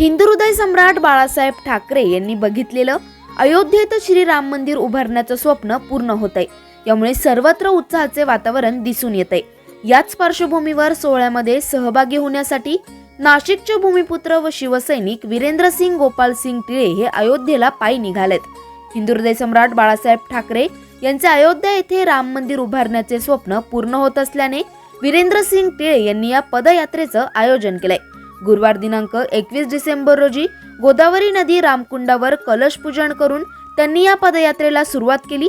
हिंदू हृदय सम्राट बाळासाहेब ठाकरे यांनी बघितलेलं अयोध्येत श्री राम मंदिर उभारण्याचं स्वप्न पूर्ण होत आहे यामुळे सर्वत्र उत्साहाचे वातावरण दिसून येत आहे याच पार्श्वभूमीवर सोहळ्यामध्ये सहभागी होण्यासाठी नाशिकचे भूमिपुत्र व शिवसैनिक वीरेंद्रसिंग गोपालसिंग टिळे हे अयोध्येला पायी निघालेत. हिंदू हृदय सम्राट बाळासाहेब ठाकरे यांचे अयोध्या येथे राम मंदिर उभारण्याचे स्वप्न पूर्ण होत असल्याने वीरेंद्रसिंग टिळे यांनी या पदयात्रेचं आयोजन केलंय. गुरुवार दिनांक एकवीस डिसेंबर रोजी गोदावरी नदी रामकुंडावर कलश पूजन करून त्यांनी या पदयात्रेला सुरुवात केली.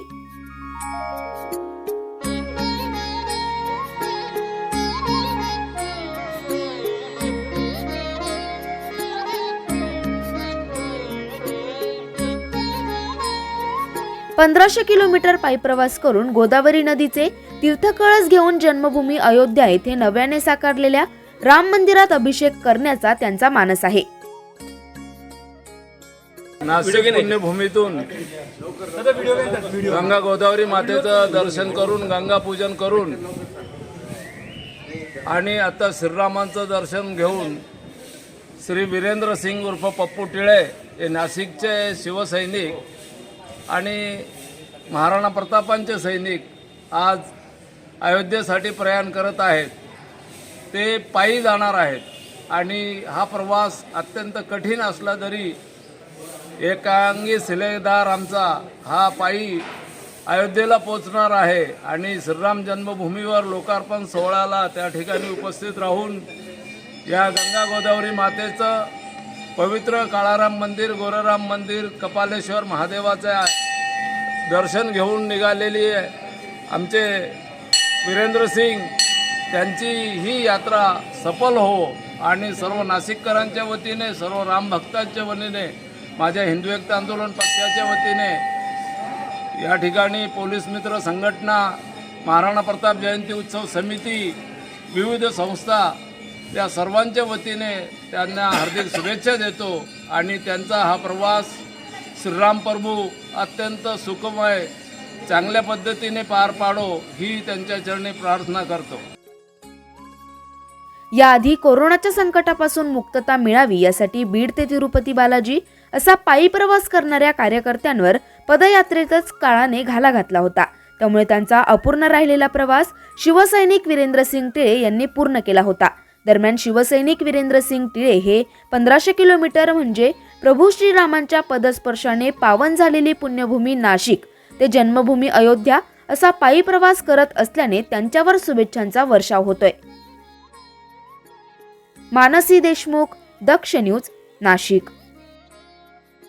पंधराशे किलोमीटर पायी प्रवास करून गोदावरी नदीचे तीर्थकळस घेऊन जन्मभूमी अयोध्या येथे नव्याने साकारलेल्या राम मंदिरात अभिषेक करण्याचा त्यांचा मानस आहे. नाशिक पुण्यभूमीतून गंगा गोदावरी मातेचं दर्शन करून गंगा पूजन करून आणि आता श्रीरामांचं दर्शन घेऊन श्री वीरेंद्र सिंग उर्फ पप्पू टिळे हे नाशिकचे शिवसैनिक आणि महाराणा प्रतापांचे सैनिक आज अयोध्येसाठी प्रयाण करत आहेत. ते पायी जाणार आहेत. आणि हा प्रवास अत्यंत कठीण असला तरी एकांगी शिलेदार आमचा हा पायी अयोध्येला पोचणार आहे. आणि श्रीराम जन्मभूमीवर लोकार्पण सोहळ्याला त्या ठिकाणी उपस्थित राहून या गंगा गोदावरी मातेचं पवित्र काळाराम मंदिर गोरराम मंदिर कपालेश्वर महादेवाचं दर्शन घेऊन निघालेली आहे. आमचे वीरेंद्र सिंग त्यांची ही यात्रा सफल हो आणि सर्व नाशिककरांच्या वतीने सर्व रामभक्तांच्या वतीने माझ्या हिंदू एकता आंदोलन पक्षाच्या वतीने या ठिकाणी पोलीस मित्र संघटना महाराणा प्रताप जयंती उत्सव समिती विविध संस्था या सर्वांच्या वतीने त्यांना हार्दिक शुभेच्छा देतो आणि त्यांचा हा प्रवास श्रीराम प्रभू अत्यंत सुखमय चांगल्या पद्धतीने पार पाडो ही त्यांच्या चरणी प्रार्थना करतो. याआधी कोरोनाच्या संकटापासून मुक्तता मिळावी यासाठी बीड ते तिरुपती बालाजी असा पायी प्रवास करणाऱ्या कार्यकर्त्यांवर पदयात्रेतच काळाने घाला घातला होता. त्यामुळे त्यांचा अपूर्ण राहिलेला प्रवास शिवसैनिक वीरेंद्रसिंग टिळे यांनी पूर्ण केला होता. दरम्यान शिवसैनिक वीरेंद्रसिंग टिळे हे पंधराशे किलोमीटर म्हणजे प्रभू श्रीरामांच्या पदस्पर्शाने पावन झालेली पुण्यभूमी नाशिक ते जन्मभूमी अयोध्या असा पायी प्रवास करत असल्याने त्यांच्यावर शुभेच्छांचा वर्षाव होतोय. मानसी देशमुख दक्ष न्यूज नाशिक.